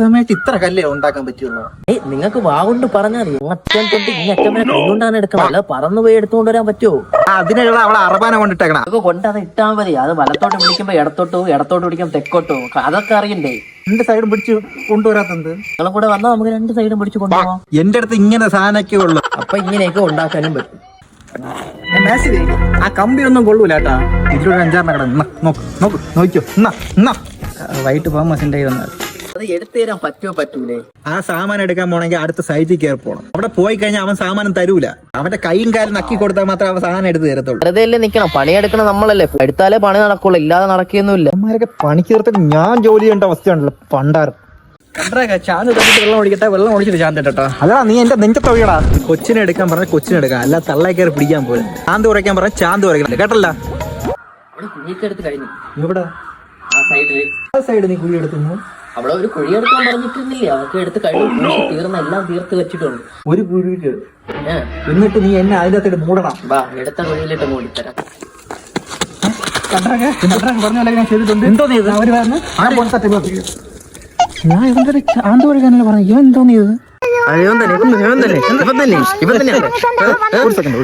സമയത്ത് ഇത്ര കല്ലേ ഉണ്ടാക്കാൻ പറ്റുള്ളൂ? ഏയ് നിങ്ങൾക്ക് വാഗുണ്ട് പറഞ്ഞാൽ മതി. തൊട്ട് വരെ എടുക്കണം അല്ല പറന്നു പോയി എടുത്തുകൊണ്ട് വരാൻ പറ്റുമോ അതിനുള്ള അവളെ അറബാന കൊണ്ടിട്ടേക്കണ. അതൊക്കെ കൊണ്ട് അത് ഇട്ടാ മതി. അത് വലത്തോട്ട് പിടിക്കുമ്പോ ഇടത്തോട്ടോ ഇടത്തോട്ട് പിടിക്കുമ്പോ തെക്കോട്ടോ അതൊക്കെ അറിയണ്ടേ? രണ്ട് സൈഡും പിടിച്ച് കൊണ്ടുവരാത്തത് നിങ്ങളെ കൂടെ വന്നാൽ നമുക്ക് രണ്ട് സൈഡും പിടിച്ച് കൊണ്ടുപോകാം എന്റെ അടുത്ത് ഇങ്ങനെ സാധനമൊക്കെ ഉള്ളു. അപ്പൊ ഇങ്ങനെയൊക്കെ ഉണ്ടാക്കാനും പറ്റും. ആ കമ്പി ഒന്നും കൊള്ളൂല ഇതിലൂടെ ഇതിലൊരു അഞ്ചാറിനെ കട നോക്ക് നോക്ക് നോക്കിയോ എന്നാ എന്നാ വൈകിട്ട് പോകാൻ മസിന്റെ വന്നത് അത് എടുത്തു തരാൻ പറ്റുമോ പറ്റൂലേ? ആ സാമാനം എടുക്കാൻ പോണെങ്കിൽ അടുത്ത സൈറ്റിൽ കയറി പോകണം അവിടെ പോയി കഴിഞ്ഞാൽ അവൻ സാമാനം തരൂല. അവന്റെ കൈയും കാലും നക്കി കൊടുത്താൽ മാത്രമേ അവൻ സാധനം എടുത്ത് തരത്തുള്ളൂ. വെറുതെ അല്ലേ നിക്കണം? പണിയെടുക്കണം നമ്മളല്ലേ? എടുത്താലേ പണി നടക്കുള്ളൂ. ഇല്ലാതെ നടക്കുകയൊന്നുമില്ല. അമ്മാരൊക്കെ പണി തീർത്തിട്ട് ഞാൻ ജോലി ചെയ്യേണ്ട അവസ്ഥയുണ്ടല്ലോ പണ്ടാറ് ചാന്ത് തന്നിട്ട് വെള്ളം ഒഴിക്കട്ടെ? വെള്ളം ഒഴിച്ചിട്ട് ചാന്ത് അതാ നീ എന്റെ കൊച്ചിനെ എടുക്കാൻ പറഞ്ഞ കൊച്ചിനെ എടുക്കാം. അല്ല തള്ളേ കയറി പിടിക്കാൻ പോലെ. ചാന്ത് കുറയ്ക്കാൻ പറഞ്ഞ ചാന്ത് കുറയ്ക്കണം. കേട്ടല്ല? കുഴിയെടുത്തു എടുത്ത് കഴിഞ്ഞു. ഇവിടെ ആ സൈഡിൽ ആ സൈഡ് നീ കുഴി എടുക്കുന്നു അവിടെ ഒരു കുഴി എടുക്കാൻ പറഞ്ഞിട്ടില്ലേ അവർക്ക് എടുത്ത് കഴിഞ്ഞു കുഴി തീർന്ന എല്ലാം തീർത്ത് വെച്ചിട്ടുണ്ട് ഒരു കുഴിക്ക് എന്നിട്ട് നീ എന്നെ അതിന്റെ അകത്തോട്ട് മൂടണം വാ എടുത്ത കുഴിയിലിട്ട് മൂടിത്തരാം ഞാൻ ചെയ്തിട്ടുണ്ട് എന്തോ നീ അവർ പറഞ്ഞു ഞാൻ ഇവന്റെ ചാന്ത് ഒഴിക്കാനല്ലേ പറഞ്ഞു ഇവൻ എന്തോ നീ ഇത് ഇവൻ തന്നെ ഇവൻ തന്നെ ഇവൻ തന്നെ ഇവൻ തന്നെയാണ് ഒരു സെക്കൻഡ്